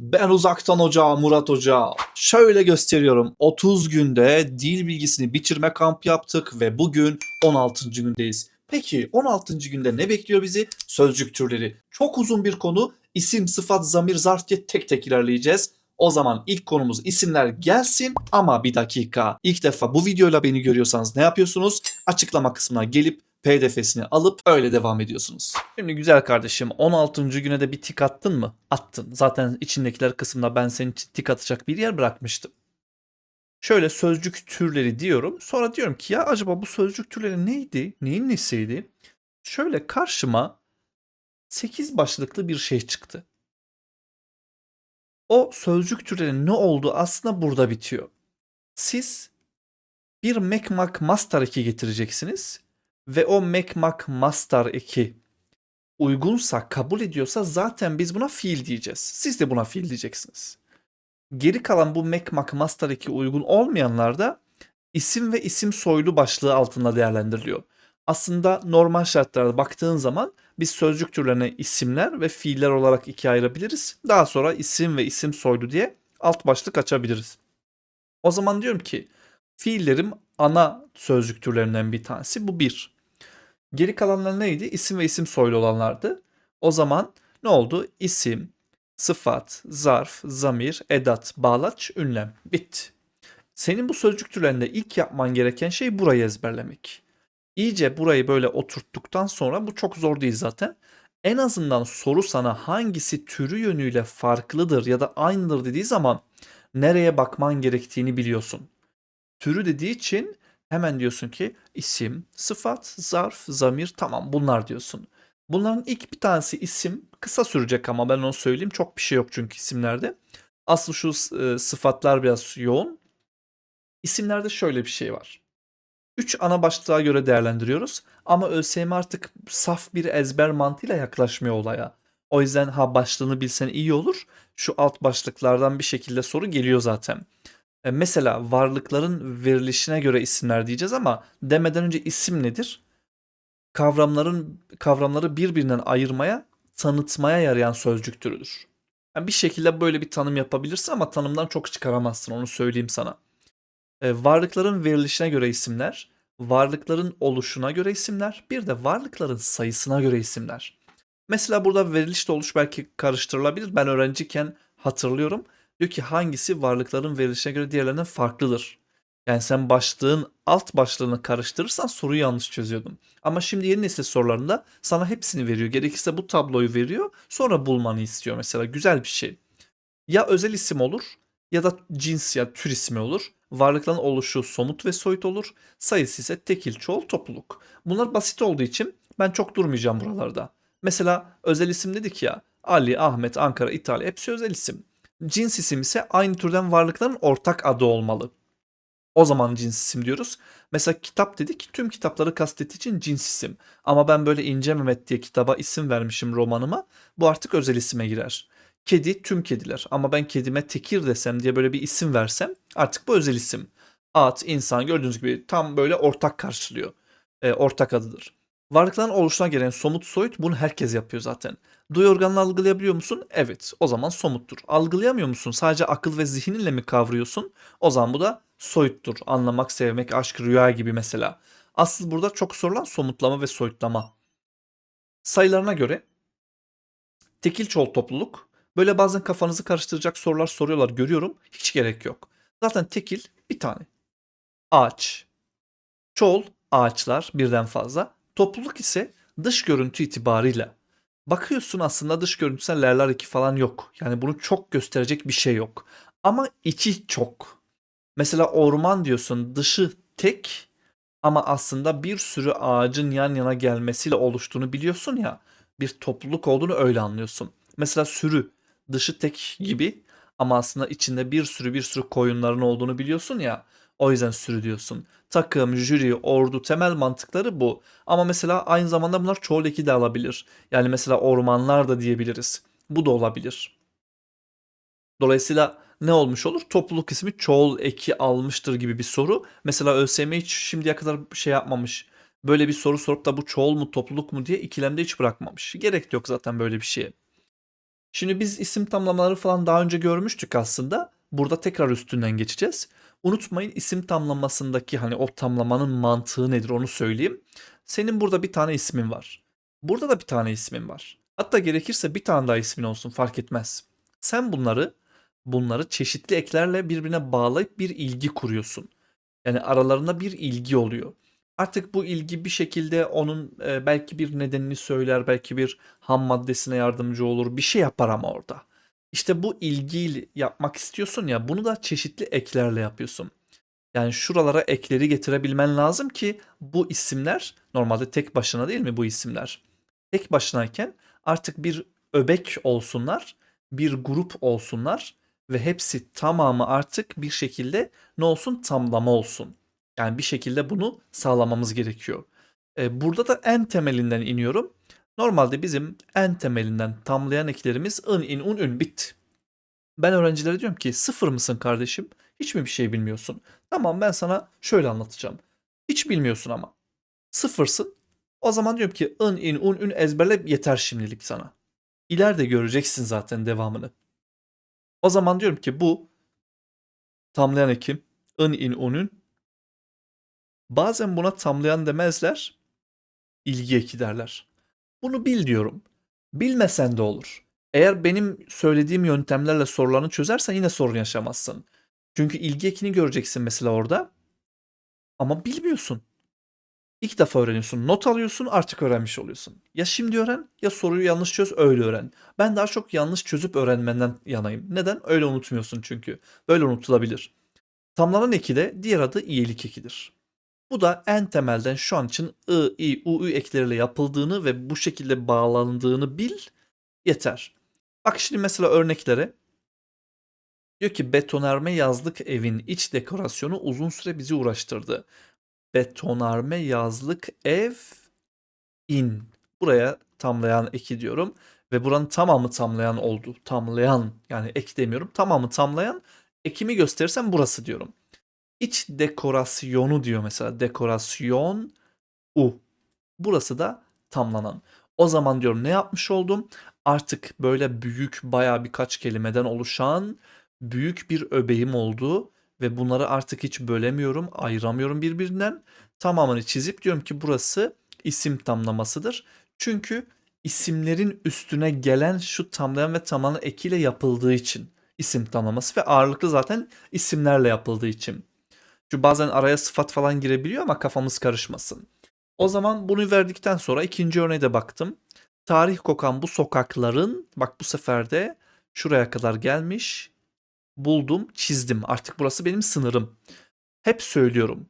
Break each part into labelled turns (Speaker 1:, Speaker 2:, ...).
Speaker 1: Ben uzaktan hoca Murat Hoca. Şöyle gösteriyorum. 30 günde dil bilgisini bitirme kamp yaptık ve bugün 16. gündeyiz. Peki 16. günde ne bekliyor bizi? Sözcük türleri. Çok uzun bir konu. İsim, sıfat, zamir, zarf diye tek tek ilerleyeceğiz. O zaman ilk konumuz isimler gelsin ama bir dakika. İlk defa bu videoyla beni görüyorsanız ne yapıyorsunuz? Açıklama kısmına gelip pdf'sini alıp öyle devam ediyorsunuz. Şimdi güzel kardeşim 16. güne de bir tik attın mı? Attın. Zaten içindekiler kısmında ben senin için tik atacak bir yer bırakmıştım. Şöyle sözcük türleri diyorum. Sonra diyorum ki ya acaba bu sözcük türleri neydi? Neyin nesiydi? Şöyle karşıma 8 başlıklı bir şey çıktı. O sözcük türlerinin ne olduğu aslında burada bitiyor. Siz bir Mac Master 2 getireceksiniz ve o Mac Master 2 uygunsa, kabul ediyorsa zaten biz buna fiil diyeceğiz. Siz de buna fiil diyeceksiniz. Geri kalan bu Mac Master 2 uygun olmayanlar da isim ve isim soylu başlığı altında değerlendiriliyor. Aslında normal şartlarda baktığın zaman biz sözcük türlerine isimler ve fiiller olarak ikiye ayırabiliriz. Daha sonra isim ve isim soylu diye alt başlık açabiliriz. O zaman diyorum ki fiillerim ana sözcük türlerinden bir tanesi. Bu bir. Geri kalanlar neydi? İsim ve isim soylu olanlardı. O zaman ne oldu? İsim, sıfat, zarf, zamir, edat, bağlaç, ünlem. Bitti. Senin bu sözcük türlerinde ilk yapman gereken şey burayı ezberlemek. İyice burayı böyle oturttuktan sonra bu çok zor değil zaten. En azından soru sana hangisi türü yönüyle farklıdır ya da aynıdır dediği zaman nereye bakman gerektiğini biliyorsun. Türü dediği için hemen diyorsun ki isim, sıfat, zarf, zamir tamam bunlar diyorsun. Bunların ilk bir tanesi isim. Kısa sürecek ama ben onu söyleyeyim. Çok bir şey yok çünkü isimlerde. Asıl şu e, sıfatlar biraz yoğun. İsimlerde şöyle bir şey var. 3 ana başlığa göre değerlendiriyoruz. Ama ÖSYM artık saf bir ezber mantığıyla yaklaşmıyor olaya. O yüzden ha başlığını bilsen iyi olur. Şu alt başlıklardan bir şekilde soru geliyor zaten. E, mesela varlıkların verilişine göre isimler diyeceğiz ama demeden önce isim nedir? Kavramların kavramları birbirinden ayırmaya, tanıtmaya yarayan sözcük türüdür. Yani bir şekilde böyle bir tanım yapabilirsin ama tanımdan çok çıkaramazsın onu söyleyeyim sana. E, varlıkların verilişine göre isimler, varlıkların oluşuna göre isimler, bir de varlıkların sayısına göre isimler. Mesela burada verilişle oluş belki karıştırılabilir. Ben öğrenciyken hatırlıyorum. Diyor ki hangisi varlıkların verilişine göre diğerlerinden farklıdır. Yani sen başlığın alt başlığını karıştırırsan soruyu yanlış çözüyordun. Ama şimdi yeni nesil sorularında sana hepsini veriyor. Gerekirse bu tabloyu veriyor. Sonra bulmanı istiyor mesela. Güzel bir şey. Ya özel isim olur ya da cins ya tür ismi olur. Varlıkların oluşu somut ve soyut olur. Sayısı ise tekil, çoğul, topluluk. Bunlar basit olduğu için ben çok durmayacağım buralarda. Mesela özel isim dedik ya. Ali, Ahmet, Ankara, İtalya hepsi özel isim. Cins isim ise aynı türden varlıkların ortak adı olmalı. O zaman cins isim diyoruz. Mesela kitap dedik tüm kitapları kastettiği için cins isim. Ama ben böyle İnce Mehmet diye kitaba isim vermişim romanıma. Bu artık özel isime girer. Kedi tüm kediler ama ben kedime tekir desem diye böyle bir isim versem artık bu özel isim. At, insan gördüğünüz gibi tam böyle ortak karşılıyor. E, ortak adıdır. Varlıkların oluşuna gelen somut soyut bunu herkes yapıyor zaten. Duyu organını algılayabiliyor musun? Evet. O zaman somuttur. Algılayamıyor musun? Sadece akıl ve zihninle mi kavruyorsun? O zaman bu da soyuttur. Anlamak, sevmek, aşk, rüya gibi mesela. Asıl burada çok sorulan somutlama ve soyutlama. Sayılarına göre tekil çoğul topluluk. Böyle bazen kafanızı karıştıracak sorular soruyorlar görüyorum. Hiç gerek yok. Zaten tekil bir tane. Ağaç. Çoğul ağaçlar birden fazla. Topluluk ise dış görüntü itibarıyla. Bakıyorsun aslında dış görüntüsel lerler 2 falan yok. Yani bunu çok gösterecek bir şey yok. Ama içi çok. Mesela orman diyorsun dışı tek ama aslında bir sürü ağacın yan yana gelmesiyle oluştuğunu biliyorsun ya. Bir topluluk olduğunu öyle anlıyorsun. Mesela sürü dışı tek gibi ama aslında içinde bir sürü bir sürü koyunların olduğunu biliyorsun ya. O yüzden sürü diyorsun. Takım, jüri, ordu temel mantıkları bu. Ama mesela aynı zamanda bunlar çoğul eki de alabilir. Yani mesela ormanlar da diyebiliriz. Bu da olabilir. Dolayısıyla ne olmuş olur? Topluluk ismi çoğul eki almıştır gibi bir soru. Mesela ÖSYM hiç şimdiye kadar şey yapmamış. Böyle bir soru sorup da bu çoğul mu topluluk mu diye ikilemde hiç bırakmamış. Gerek yok zaten böyle bir şeye. Şimdi biz isim tamlamaları falan daha önce görmüştük aslında. Burada tekrar üstünden geçeceğiz. Unutmayın isim tamlamasındaki hani o tamlamanın mantığı nedir onu söyleyeyim. Senin burada bir tane ismin var. Burada da bir tane ismin var. Hatta gerekirse bir tane daha ismin olsun fark etmez. Sen bunları bunları çeşitli eklerle birbirine bağlayıp bir ilgi kuruyorsun. Yani aralarında bir ilgi oluyor. Artık bu ilgi bir şekilde onun e, belki bir nedenini söyler, belki bir ham maddesine yardımcı olur, bir şey yapar ama orada. İşte bu ilgiyi yapmak istiyorsun ya, bunu da çeşitli eklerle yapıyorsun. Yani şuralara ekleri getirebilmen lazım ki bu isimler normalde tek başına değil mi bu isimler? Tek başınayken artık bir öbek olsunlar, bir grup olsunlar ve hepsi tamamı artık bir şekilde ne olsun tamlama olsun. Yani bir şekilde bunu sağlamamız gerekiyor. E, burada da en temelinden iniyorum. Normalde bizim en temelinden tamlayan eklerimiz ın, in, un, ün bitti. Ben öğrencilere diyorum ki sıfır mısın kardeşim? Hiç mi bir şey bilmiyorsun? Tamam ben sana şöyle anlatacağım. Hiç bilmiyorsun ama. Sıfırsın. O zaman diyorum ki ın, in, un, ün ezberle yeter şimdilik sana. İleride göreceksin zaten devamını. O zaman diyorum ki bu tamlayan ekim ın, in, un, ün Bazen buna tamlayan demezler, ilgi eki derler. Bunu bil diyorum. Bilmesen de olur. Eğer benim söylediğim yöntemlerle sorularını çözersen yine sorun yaşamazsın. Çünkü ilgi ekini göreceksin mesela orada. Ama bilmiyorsun. İlk defa öğreniyorsun. Not alıyorsun artık öğrenmiş oluyorsun. Ya şimdi öğren ya soruyu yanlış çöz öyle öğren. Ben daha çok yanlış çözüp öğrenmenden yanayım. Neden? Öyle unutmuyorsun çünkü. Böyle unutulabilir. Tamlanan eki de diğer adı iyilik ekidir. Bu da en temelden şu an için I, I, U, Ü ekleriyle yapıldığını ve bu şekilde bağlandığını bil yeter. Bak şimdi mesela örneklere. Diyor ki betonarme yazlık evin iç dekorasyonu uzun süre bizi uğraştırdı. Betonarme yazlık ev in. Buraya tamlayan eki diyorum. Ve buranın tamamı tamlayan oldu. Tamlayan yani ek demiyorum. Tamamı tamlayan ekimi gösterirsem burası diyorum. İç dekorasyonu diyor mesela. Dekorasyon u. Burası da tamlanan. O zaman diyorum ne yapmış oldum? Artık böyle büyük baya birkaç kelimeden oluşan büyük bir öbeğim oldu ve bunları artık hiç bölemiyorum, ayıramıyorum birbirinden. Tamamını çizip diyorum ki burası isim tamlamasıdır. Çünkü isimlerin üstüne gelen şu tamlayan ve tamlanan ekiyle yapıldığı için isim tamlaması ve ağırlıklı zaten isimlerle yapıldığı için. Çünkü bazen araya sıfat falan girebiliyor ama kafamız karışmasın. O zaman bunu verdikten sonra ikinci örneğe de baktım. Tarih kokan bu sokakların bak bu sefer de şuraya kadar gelmiş. Buldum, çizdim. Artık burası benim sınırım. Hep söylüyorum.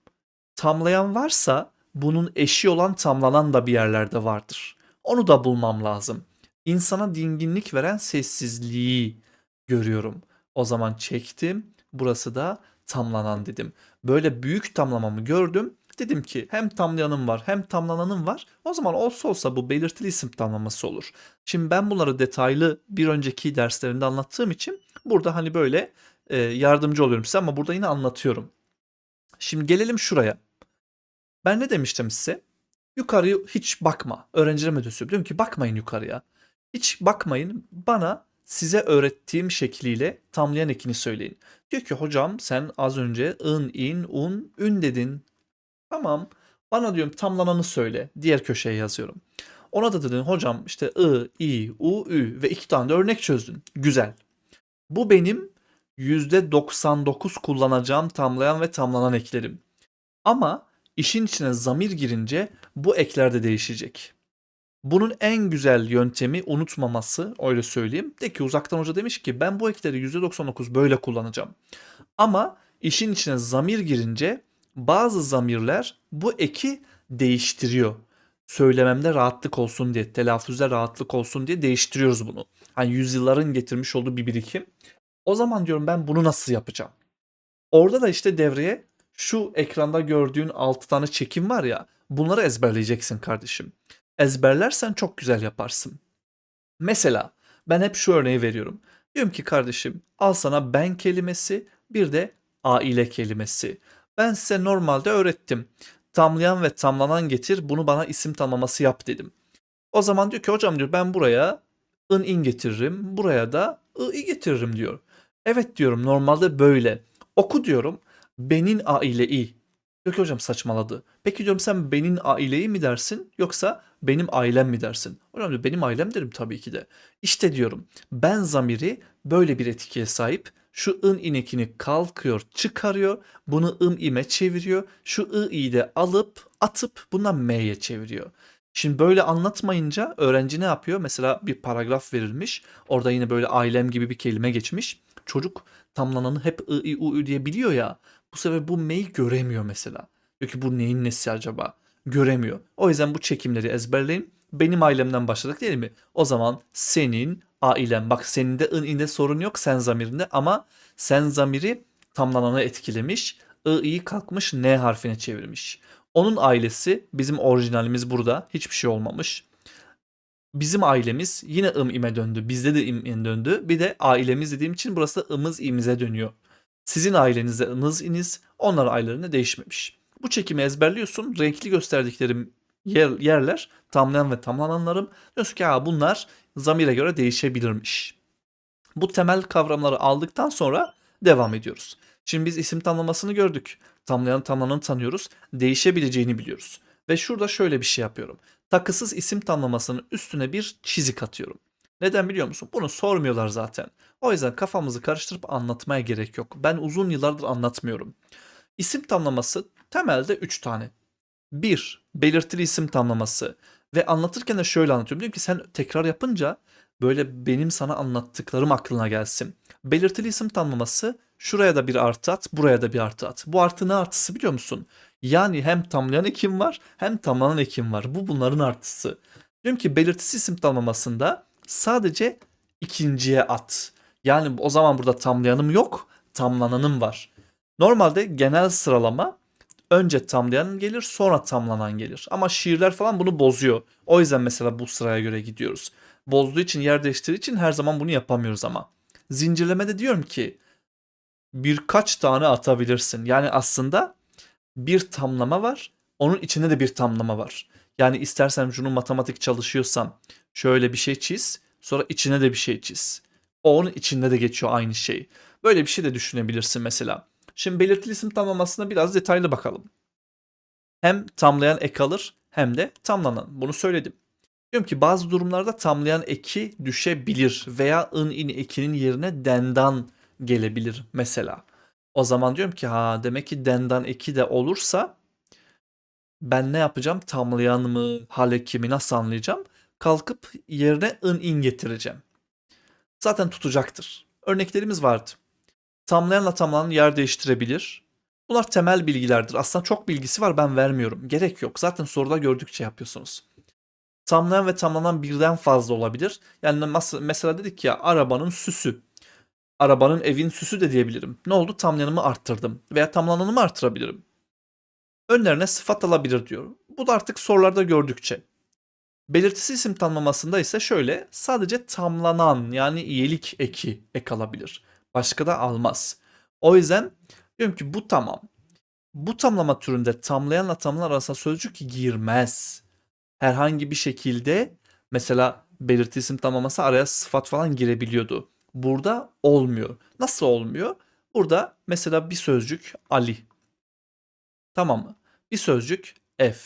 Speaker 1: Tamlayan varsa bunun eşi olan tamlanan da bir yerlerde vardır. Onu da bulmam lazım. İnsana dinginlik veren sessizliği görüyorum. O zaman çektim. Burası da tamlanan dedim. Böyle büyük tamlamamı gördüm. Dedim ki hem tamlayanım var hem tamlananım var. O zaman olsa olsa bu belirtili isim tamlaması olur. Şimdi ben bunları detaylı bir önceki derslerinde anlattığım için burada hani böyle e, yardımcı oluyorum size ama burada yine anlatıyorum. Şimdi gelelim şuraya. Ben ne demiştim size? Yukarıya hiç bakma. Öğrencilerime de söylüyorum ki bakmayın yukarıya. Hiç bakmayın. Bana size öğrettiğim şekliyle tamlayan ekini söyleyin. Diyor ki hocam sen az önce ın, in, un, ün dedin. Tamam. Bana diyorum tamlananı söyle. Diğer köşeye yazıyorum. Ona da dedin hocam işte ı, i, u, ü ve iki tane de örnek çözdün. Güzel. Bu benim %99 kullanacağım tamlayan ve tamlanan eklerim. Ama işin içine zamir girince bu ekler de değişecek. Bunun en güzel yöntemi unutmaması öyle söyleyeyim. De ki uzaktan hoca demiş ki ben bu ekleri %99 böyle kullanacağım. Ama işin içine zamir girince bazı zamirler bu eki değiştiriyor. Söylememde rahatlık olsun diye, telaffuzda rahatlık olsun diye değiştiriyoruz bunu. Hani yüzyılların getirmiş olduğu bir birikim. O zaman diyorum ben bunu nasıl yapacağım? Orada da işte devreye şu ekranda gördüğün 6 tane çekim var ya bunları ezberleyeceksin kardeşim ezberlersen çok güzel yaparsın. Mesela ben hep şu örneği veriyorum. Diyorum ki kardeşim al sana ben kelimesi bir de aile kelimesi. Ben size normalde öğrettim. Tamlayan ve tamlanan getir bunu bana isim tamlaması yap dedim. O zaman diyor ki hocam diyor ben buraya ın in getiririm. Buraya da ı i getiririm diyor. Evet diyorum normalde böyle. Oku diyorum. Benin a ile i. Yok hocam saçmaladı. Peki diyorum sen benim aileyi mi dersin yoksa benim ailem mi dersin? Hocam diyor benim ailem derim tabii ki de. İşte diyorum ben zamiri böyle bir etkiye sahip. Şu ın inekini kalkıyor çıkarıyor. Bunu ım ime çeviriyor. Şu ı i'yi de alıp atıp bundan m'ye çeviriyor. Şimdi böyle anlatmayınca öğrenci ne yapıyor? Mesela bir paragraf verilmiş. Orada yine böyle ailem gibi bir kelime geçmiş. Çocuk tamlananı hep ı, i, u, ü diye biliyor ya. Bu sefer bu meyi göremiyor mesela. Diyor ki bu neyin nesi acaba? Göremiyor. O yüzden bu çekimleri ezberleyin. Benim ailemden başladık değil mi? O zaman senin ailen. Bak senin de ın inde sorun yok sen zamirinde ama sen zamiri tamlananı etkilemiş. I, i kalkmış n harfine çevirmiş. Onun ailesi bizim orijinalimiz burada. Hiçbir şey olmamış. Bizim ailemiz yine ım ime döndü. Bizde de im ime döndü. Bir de ailemiz dediğim için burası da ımız imize dönüyor. Sizin ailenizde iniz, onlar ailelerinde değişmemiş. Bu çekimi ezberliyorsun. Renkli gösterdiklerim yer, yerler tamlayan ve tamlananlarım. Diyorsun ki ha, bunlar zamire göre değişebilirmiş. Bu temel kavramları aldıktan sonra devam ediyoruz. Şimdi biz isim tamlamasını gördük. Tamlayan tamlananı tanıyoruz. Değişebileceğini biliyoruz. Ve şurada şöyle bir şey yapıyorum. Takısız isim tamlamasının üstüne bir çizik atıyorum. Neden biliyor musun? Bunu sormuyorlar zaten. O yüzden kafamızı karıştırıp anlatmaya gerek yok. Ben uzun yıllardır anlatmıyorum. İsim tamlaması temelde 3 tane. 1. Belirtili isim tamlaması. Ve anlatırken de şöyle anlatıyorum. Diyorum ki sen tekrar yapınca böyle benim sana anlattıklarım aklına gelsin. Belirtili isim tamlaması şuraya da bir artı at, buraya da bir artı at. Bu artı ne artısı biliyor musun? Yani hem tamlayan ekim var hem tamlanan ekim var. Bu bunların artısı. Diyorum ki belirtisi isim tamlamasında sadece ikinciye at. Yani o zaman burada tamlayanım yok, tamlananım var. Normalde genel sıralama önce tamlayan gelir sonra tamlanan gelir. Ama şiirler falan bunu bozuyor. O yüzden mesela bu sıraya göre gidiyoruz. Bozduğu için yer değiştirdiği için her zaman bunu yapamıyoruz ama. Zincirlemede diyorum ki birkaç tane atabilirsin. Yani aslında bir tamlama var. Onun içinde de bir tamlama var. Yani istersen şunu matematik çalışıyorsan şöyle bir şey çiz. Sonra içine de bir şey çiz. O onun içinde de geçiyor aynı şey. Böyle bir şey de düşünebilirsin mesela. Şimdi belirtili isim tamlamasına biraz detaylı bakalım. Hem tamlayan ek alır hem de tamlanan. Bunu söyledim. Diyorum ki bazı durumlarda tamlayan eki düşebilir veya ın in ekinin yerine dendan gelebilir mesela. O zaman diyorum ki ha demek ki dendan eki de olursa ben ne yapacağım? Tamlayan mı, hal ekimi nasıl anlayacağım? Kalkıp yerine ın in getireceğim. Zaten tutacaktır. Örneklerimiz vardı. Tamlayanla tamlanan yer değiştirebilir. Bunlar temel bilgilerdir. Aslında çok bilgisi var ben vermiyorum. Gerek yok. Zaten soruda gördükçe yapıyorsunuz. Tamlayan ve tamlanan birden fazla olabilir. Yani mesela dedik ya arabanın süsü. Arabanın evin süsü de diyebilirim. Ne oldu? Tamlayanımı arttırdım. Veya tamlananımı arttırabilirim. Önlerine sıfat alabilir diyorum. Bu da artık sorularda gördükçe. Belirtisi isim tanımlamasında ise şöyle sadece tamlanan yani iyilik eki ek alabilir. Başka da almaz. O yüzden diyorum ki bu tamam. Bu tamlama türünde tamlayanla tamlanan arasında sözcük girmez. Herhangi bir şekilde mesela belirti isim tamlaması araya sıfat falan girebiliyordu. Burada olmuyor. Nasıl olmuyor? Burada mesela bir sözcük Ali. Tamam mı? Bir sözcük F.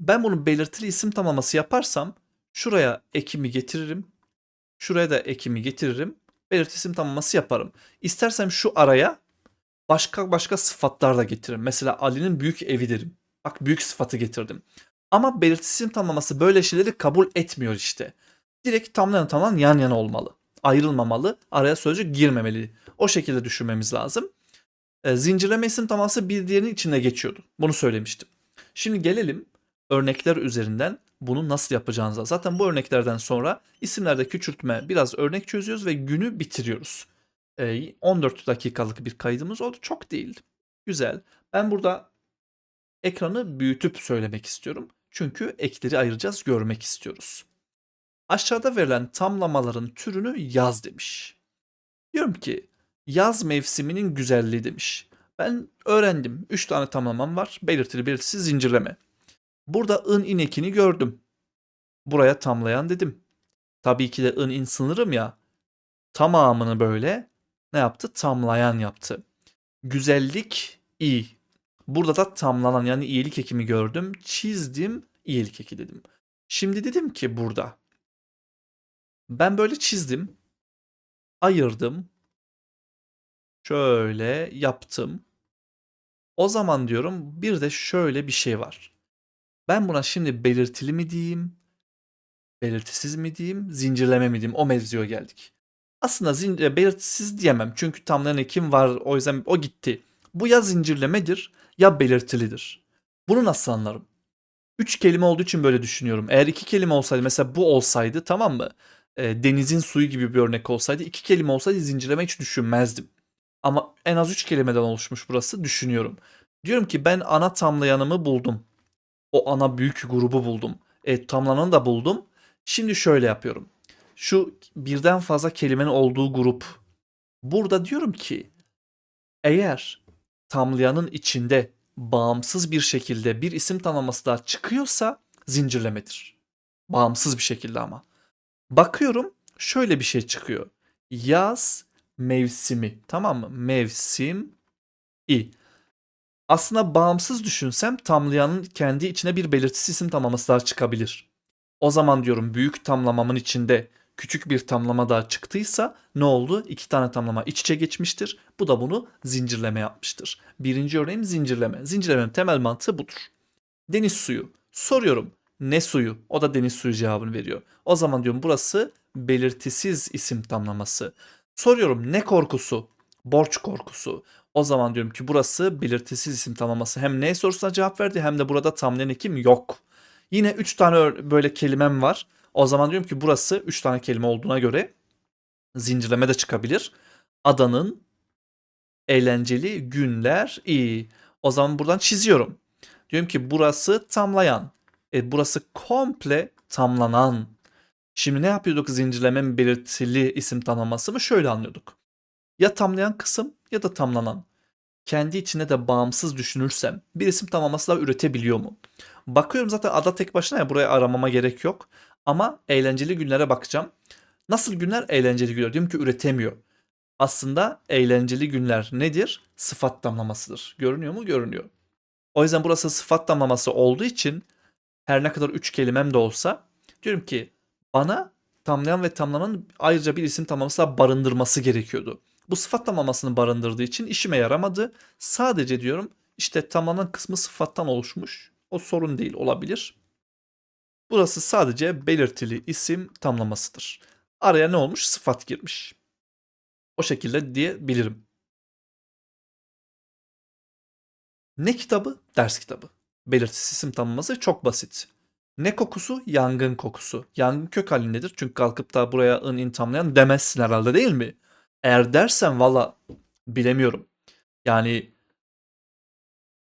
Speaker 1: Ben bunun belirtili isim tamlaması yaparsam şuraya ekimi getiririm. Şuraya da ekimi getiririm. Belirtili isim tamlaması yaparım. İstersem şu araya başka başka sıfatlar da getiririm. Mesela Ali'nin büyük evi derim. Bak büyük sıfatı getirdim. Ama belirtili isim tamlaması böyle şeyleri kabul etmiyor işte. Direkt tamlayan tamlanan yan yana olmalı. Ayrılmamalı. Araya sözcük girmemeli. O şekilde düşünmemiz lazım. E, zincirleme isim tamlaması bir diğerinin içinde geçiyordu. Bunu söylemiştim. Şimdi gelelim örnekler üzerinden bunu nasıl yapacağınıza. Zaten bu örneklerden sonra isimlerde küçültme biraz örnek çözüyoruz ve günü bitiriyoruz. E, 14 dakikalık bir kaydımız oldu. Çok değil. Güzel. Ben burada ekranı büyütüp söylemek istiyorum. Çünkü ekleri ayıracağız, görmek istiyoruz. Aşağıda verilen tamlamaların türünü yaz demiş. Diyorum ki yaz mevsiminin güzelliği demiş. Ben öğrendim. 3 tane tamlamam var. Belirtili belirtisiz zincirleme. Burada ın in ekini gördüm. Buraya tamlayan dedim. Tabii ki de ın in sınırım ya. Tamamını böyle ne yaptı? Tamlayan yaptı. Güzellik i. Burada da tamlanan yani iyilik ekimi gördüm. Çizdim iyilik eki dedim. Şimdi dedim ki burada ben böyle çizdim. Ayırdım. Şöyle yaptım. O zaman diyorum bir de şöyle bir şey var. Ben buna şimdi belirtili mi diyeyim? Belirtisiz mi diyeyim? Zincirleme mi diyeyim? O mevzuya geldik. Aslında zincir, belirtisiz diyemem. Çünkü tamlayan ekim var. O yüzden o gitti. Bu ya zincirlemedir ya belirtilidir. Bunu nasıl anlarım? Üç kelime olduğu için böyle düşünüyorum. Eğer iki kelime olsaydı mesela bu olsaydı tamam mı? E, denizin suyu gibi bir örnek olsaydı iki kelime olsaydı zincirleme hiç düşünmezdim. Ama en az üç kelimeden oluşmuş burası düşünüyorum. Diyorum ki ben ana tamlayanımı buldum. O ana büyük grubu buldum. E, tamlananı da buldum. Şimdi şöyle yapıyorum. Şu birden fazla kelimenin olduğu grup. Burada diyorum ki eğer tamlayanın içinde bağımsız bir şekilde bir isim tanımlaması daha çıkıyorsa zincirlemedir. Bağımsız bir şekilde ama. Bakıyorum şöyle bir şey çıkıyor. Yaz mevsimi. Tamam mı? Mevsim i. Aslında bağımsız düşünsem tamlayanın kendi içine bir belirtisi isim tamlaması daha çıkabilir. O zaman diyorum büyük tamlamamın içinde küçük bir tamlama daha çıktıysa ne oldu? İki tane tamlama iç içe geçmiştir. Bu da bunu zincirleme yapmıştır. Birinci örneğim zincirleme. Zincirlemenin temel mantığı budur. Deniz suyu. Soruyorum ne suyu? O da deniz suyu cevabını veriyor. O zaman diyorum burası belirtisiz isim tamlaması. Soruyorum ne korkusu? Borç korkusu. O zaman diyorum ki burası belirtisiz isim tamlaması. Hem ne sorusuna cevap verdi hem de burada tamlayan ekim yok. Yine 3 tane böyle kelimem var. O zaman diyorum ki burası 3 tane kelime olduğuna göre zincirleme de çıkabilir. Adanın eğlenceli günler iyi. O zaman buradan çiziyorum. Diyorum ki burası tamlayan. E, burası komple tamlanan. Şimdi ne yapıyorduk zincirleme belirtili isim tanımlaması mı? Şöyle anlıyorduk. Ya tamlayan kısım ya da tamlanan. Kendi içine de bağımsız düşünürsem bir isim tamlaması da üretebiliyor mu? Bakıyorum zaten ada tek başına ya buraya aramama gerek yok. Ama eğlenceli günlere bakacağım. Nasıl günler? Eğlenceli günler. Diyorum ki üretemiyor. Aslında eğlenceli günler nedir? Sıfat damlamasıdır. Görünüyor mu? Görünüyor. O yüzden burası sıfat damlaması olduğu için her ne kadar üç kelimem de olsa diyorum ki bana tamlayan ve tamlanan ayrıca bir isim tamlaması barındırması gerekiyordu. Bu sıfat tamlamasını barındırdığı için işime yaramadı. Sadece diyorum işte tamlanan kısmı sıfattan oluşmuş. O sorun değil olabilir. Burası sadece belirtili isim tamlamasıdır. Araya ne olmuş? Sıfat girmiş. O şekilde diyebilirim. Ne kitabı? Ders kitabı. Belirtisiz isim tanımlaması çok basit. Ne kokusu? Yangın kokusu. Yangın kök halindedir. Çünkü kalkıp da buraya ın in tamlayan demezsin herhalde değil mi? Eğer dersen valla bilemiyorum. Yani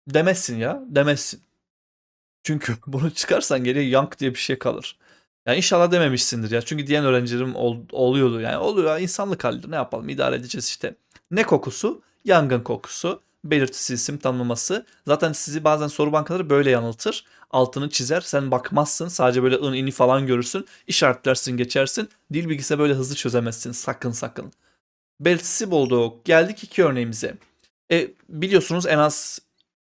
Speaker 1: demezsin ya. Demezsin. Çünkü bunu çıkarsan geriye yank diye bir şey kalır. Yani inşallah dememişsindir ya. Çünkü diyen öğrencilerim ol, oluyordu. Yani oluyor ya insanlık halidir. Ne yapalım idare edeceğiz işte. Ne kokusu? Yangın kokusu. Belirtisiz isim tanımlaması. Zaten sizi bazen soru bankaları böyle yanıltır. Altını çizer. Sen bakmazsın. Sadece böyle ın ini falan görürsün. İşaretlersin geçersin. Dil bilgisi böyle hızlı çözemezsin. Sakın sakın. Belirtisi bulduk. Geldik iki örneğimize. E, biliyorsunuz en az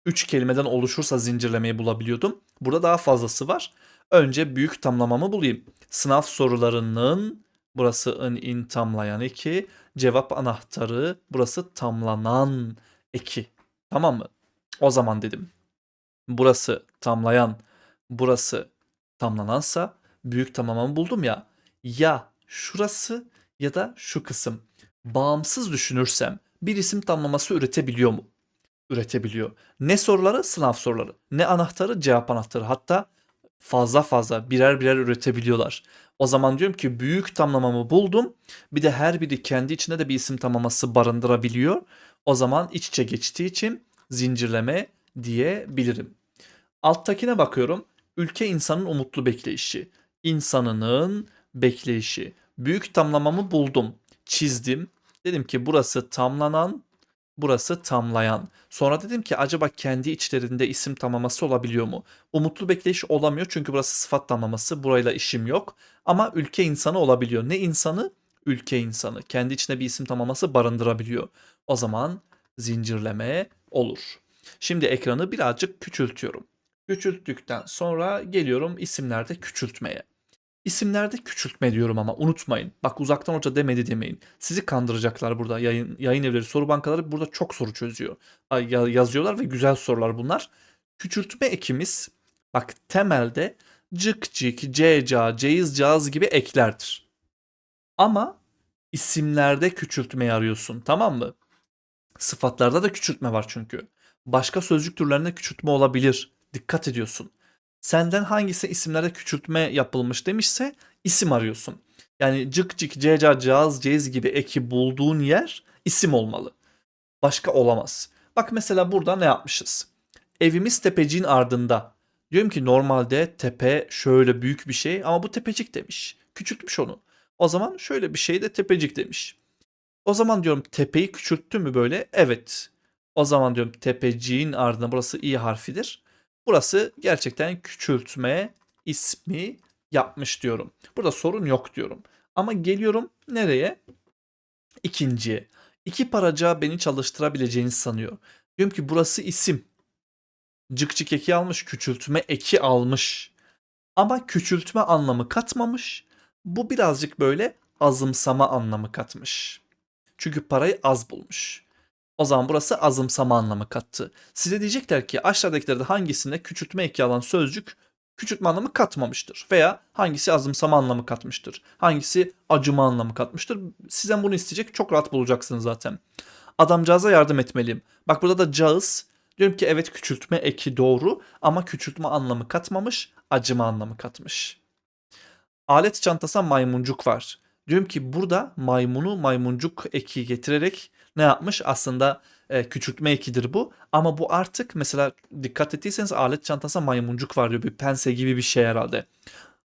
Speaker 1: 3 kelimeden oluşursa zincirlemeyi bulabiliyordum. Burada daha fazlası var. Önce büyük tamlamamı bulayım. Sınav sorularının burası ın in tamlayan eki. Cevap anahtarı burası tamlanan eki. Tamam mı? O zaman dedim. Burası tamlayan, burası tamlanansa büyük tamlamamı buldum ya. Ya şurası ya da şu kısım. Bağımsız düşünürsem bir isim tamlaması üretebiliyor mu? üretebiliyor. Ne soruları? Sınav soruları. Ne anahtarı? Cevap anahtarı. Hatta fazla fazla birer birer üretebiliyorlar. O zaman diyorum ki büyük tamlamamı buldum. Bir de her biri kendi içinde de bir isim tamlaması barındırabiliyor. O zaman iç içe geçtiği için zincirleme diyebilirim. Alttakine bakıyorum. Ülke insanın umutlu bekleyişi. İnsanının bekleyişi. Büyük tamlamamı buldum. Çizdim. Dedim ki burası tamlanan, Burası tamlayan. Sonra dedim ki acaba kendi içlerinde isim tamlaması olabiliyor mu? Umutlu bekleyiş olamıyor çünkü burası sıfat tamlaması. Burayla işim yok. Ama ülke insanı olabiliyor. Ne insanı? Ülke insanı. Kendi içinde bir isim tamlaması barındırabiliyor. O zaman zincirleme olur. Şimdi ekranı birazcık küçültüyorum. Küçülttükten sonra geliyorum isimlerde küçültmeye. İsimlerde küçültme diyorum ama unutmayın. Bak uzaktan hoca demedi demeyin. Sizi kandıracaklar burada. Yayın, yayın evleri, soru bankaları burada çok soru çözüyor. Yazıyorlar ve güzel sorular bunlar. Küçültme ekimiz bak temelde cık cik, ceca, ceyiz, cağız gibi eklerdir. Ama isimlerde küçültmeyi arıyorsun tamam mı? Sıfatlarda da küçültme var çünkü. Başka sözcük türlerinde küçültme olabilir. Dikkat ediyorsun. Senden hangisi isimlerde küçültme yapılmış demişse isim arıyorsun. Yani cık cik, ceca, cağız, ceyiz gibi eki bulduğun yer isim olmalı. Başka olamaz. Bak mesela burada ne yapmışız? Evimiz tepeciğin ardında. Diyorum ki normalde tepe şöyle büyük bir şey ama bu tepecik demiş. Küçültmüş onu. O zaman şöyle bir şey de tepecik demiş. O zaman diyorum tepeyi küçülttü mü böyle? Evet. O zaman diyorum tepeciğin ardına burası i harfidir. Burası gerçekten küçültme ismi yapmış diyorum. Burada sorun yok diyorum. Ama geliyorum nereye? İkinciye. İki paracağı beni çalıştırabileceğini sanıyor. Diyorum ki burası isim. Cık cık eki almış, küçültme eki almış. Ama küçültme anlamı katmamış. Bu birazcık böyle azımsama anlamı katmış. Çünkü parayı az bulmuş. O zaman burası azımsama anlamı kattı. Size diyecekler ki aşağıdakilerde hangisinde küçültme eki alan sözcük küçültme anlamı katmamıştır. Veya hangisi azımsama anlamı katmıştır. Hangisi acıma anlamı katmıştır. Sizden bunu isteyecek çok rahat bulacaksınız zaten. Adamcağıza yardım etmeliyim. Bak burada da cağız. Diyorum ki evet küçültme eki doğru ama küçültme anlamı katmamış, acıma anlamı katmış. Alet çantasına maymuncuk var. Diyorum ki burada maymunu maymuncuk eki getirerek ne yapmış? Aslında e, küçültme ekidir bu. Ama bu artık mesela dikkat ettiyseniz alet çantasına maymuncuk var diyor. Bir pense gibi bir şey herhalde.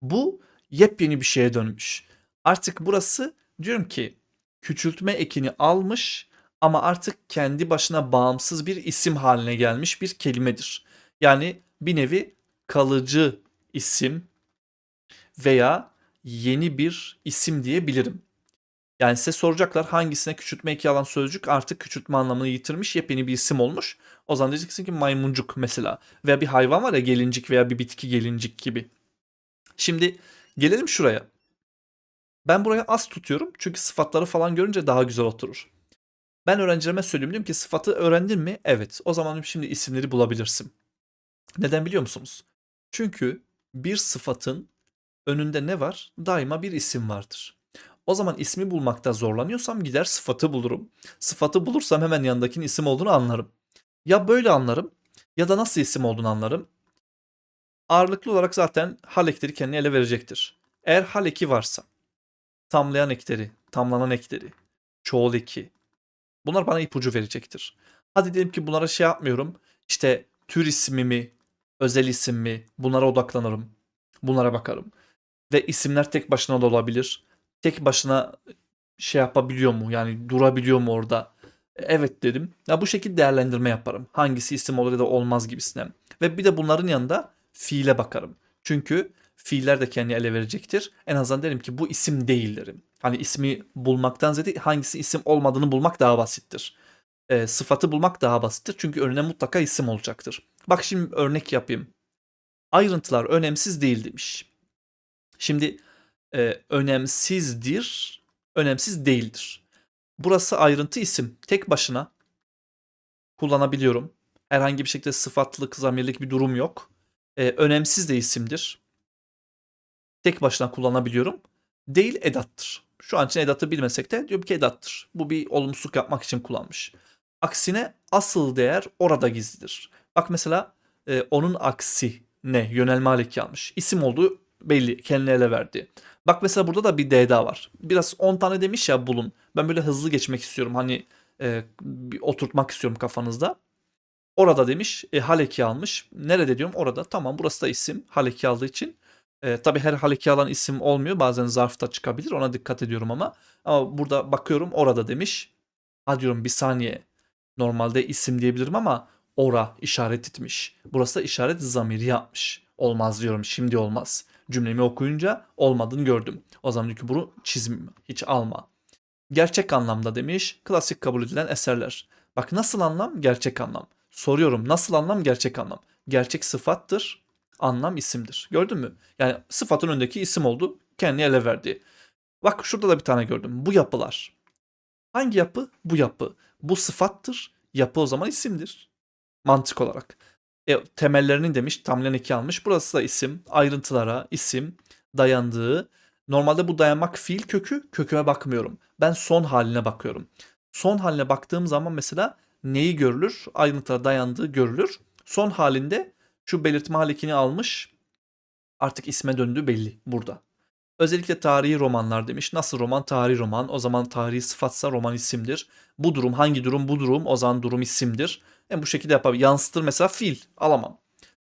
Speaker 1: Bu yepyeni bir şeye dönmüş. Artık burası diyorum ki küçültme ekini almış ama artık kendi başına bağımsız bir isim haline gelmiş bir kelimedir. Yani bir nevi kalıcı isim veya yeni bir isim diyebilirim. Yani size soracaklar hangisine küçültme eki alan sözcük artık küçültme anlamını yitirmiş yepyeni bir isim olmuş. O zaman diyeceksin ki maymuncuk mesela. Veya bir hayvan var ya gelincik veya bir bitki gelincik gibi. Şimdi gelelim şuraya. Ben buraya az tutuyorum çünkü sıfatları falan görünce daha güzel oturur. Ben öğrencilerime söyleyeyim diyorum ki sıfatı öğrendin mi? Evet. O zaman şimdi isimleri bulabilirsin. Neden biliyor musunuz? Çünkü bir sıfatın önünde ne var? Daima bir isim vardır. O zaman ismi bulmakta zorlanıyorsam gider sıfatı bulurum. Sıfatı bulursam hemen yanındakinin isim olduğunu anlarım. Ya böyle anlarım ya da nasıl isim olduğunu anlarım. Ağırlıklı olarak zaten hal ekleri kendini ele verecektir. Eğer hal eki varsa tamlayan ekleri, tamlanan ekleri, çoğul eki bunlar bana ipucu verecektir. Hadi diyelim ki bunlara şey yapmıyorum. İşte tür ismi mi, özel isim mi bunlara odaklanırım. Bunlara bakarım. Ve isimler tek başına da olabilir. Tek başına şey yapabiliyor mu? Yani durabiliyor mu orada? Evet dedim. Ya bu şekilde değerlendirme yaparım. Hangisi isim olur ya da olmaz gibisine. Ve bir de bunların yanında fiile bakarım. Çünkü fiiller de kendini ele verecektir. En azından derim ki bu isim değil derim. Hani ismi bulmaktan ziyade hangisi isim olmadığını bulmak daha basittir. E, sıfatı bulmak daha basittir. Çünkü önüne mutlaka isim olacaktır. Bak şimdi örnek yapayım. Ayrıntılar önemsiz değil demiş. Şimdi e, önemsizdir, önemsiz değildir. Burası ayrıntı isim. Tek başına kullanabiliyorum. Herhangi bir şekilde sıfatlık, zamirlik bir durum yok. E, önemsiz de isimdir. Tek başına kullanabiliyorum. Değil edattır. Şu an için edatı bilmesek de diyorum ki edattır. Bu bir olumsuzluk yapmak için kullanmış. Aksine asıl değer orada gizlidir. Bak mesela e, onun aksi ne? Yönelme haleki almış. İsim olduğu belli. Kendine ele verdi. Bak mesela burada da bir D daha var. Biraz 10 tane demiş ya bulun. Ben böyle hızlı geçmek istiyorum. Hani e, bir oturtmak istiyorum kafanızda. Orada demiş e, haleki almış. Nerede diyorum? Orada. Tamam burası da isim. Haleki aldığı için. E, tabii her haleki alan isim olmuyor. Bazen zarfta çıkabilir. Ona dikkat ediyorum ama. Ama burada bakıyorum orada demiş. Ha diyorum bir saniye. Normalde isim diyebilirim ama ora işaret etmiş. Burası da işaret zamiri yapmış. Olmaz diyorum şimdi olmaz. Cümlemi okuyunca olmadığını gördüm. O zaman ki bunu çizim hiç alma. Gerçek anlamda demiş klasik kabul edilen eserler. Bak nasıl anlam gerçek anlam. Soruyorum nasıl anlam gerçek anlam. Gerçek sıfattır anlam isimdir. Gördün mü? Yani sıfatın öndeki isim oldu. Kendini ele verdi. Bak şurada da bir tane gördüm. Bu yapılar. Hangi yapı? Bu yapı. Bu sıfattır. Yapı o zaman isimdir. Mantık olarak. E, temellerini demiş. Tamlen 2 almış. Burası da isim. Ayrıntılara isim. Dayandığı. Normalde bu dayanmak fiil kökü. Köküme bakmıyorum. Ben son haline bakıyorum. Son haline baktığım zaman mesela neyi görülür? Ayrıntılara dayandığı görülür. Son halinde şu belirtme halekini almış. Artık isme döndüğü belli burada. Özellikle tarihi romanlar demiş. Nasıl roman? Tarihi roman. O zaman tarihi sıfatsa roman isimdir. Bu durum hangi durum? Bu durum o zaman durum isimdir. Yani bu şekilde yapabilir. Yansıtır mesela fiil. Alamam.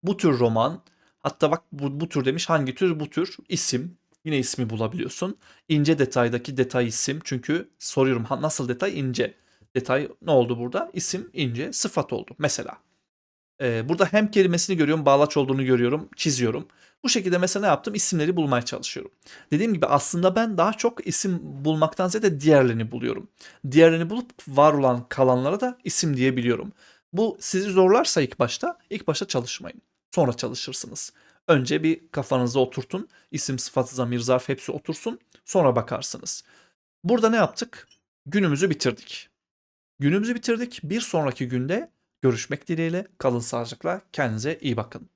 Speaker 1: Bu tür roman. Hatta bak bu, bu tür demiş. Hangi tür? Bu tür isim. Yine ismi bulabiliyorsun. İnce detaydaki detay isim. Çünkü soruyorum nasıl detay? ince. Detay ne oldu burada? İsim ince sıfat oldu. Mesela. Ee, burada hem kelimesini görüyorum, bağlaç olduğunu görüyorum, çiziyorum. Bu şekilde mesela ne yaptım? İsimleri bulmaya çalışıyorum. Dediğim gibi aslında ben daha çok isim bulmaktan ziyade diğerlerini buluyorum. Diğerlerini bulup var olan kalanlara da isim diyebiliyorum. Bu sizi zorlarsa ilk başta, ilk başta çalışmayın. Sonra çalışırsınız. Önce bir kafanızda oturtun. İsim, sıfat, zamir, zarf hepsi otursun. Sonra bakarsınız. Burada ne yaptık? Günümüzü bitirdik. Günümüzü bitirdik. Bir sonraki günde görüşmek dileğiyle. Kalın sağlıcakla. Kendinize iyi bakın.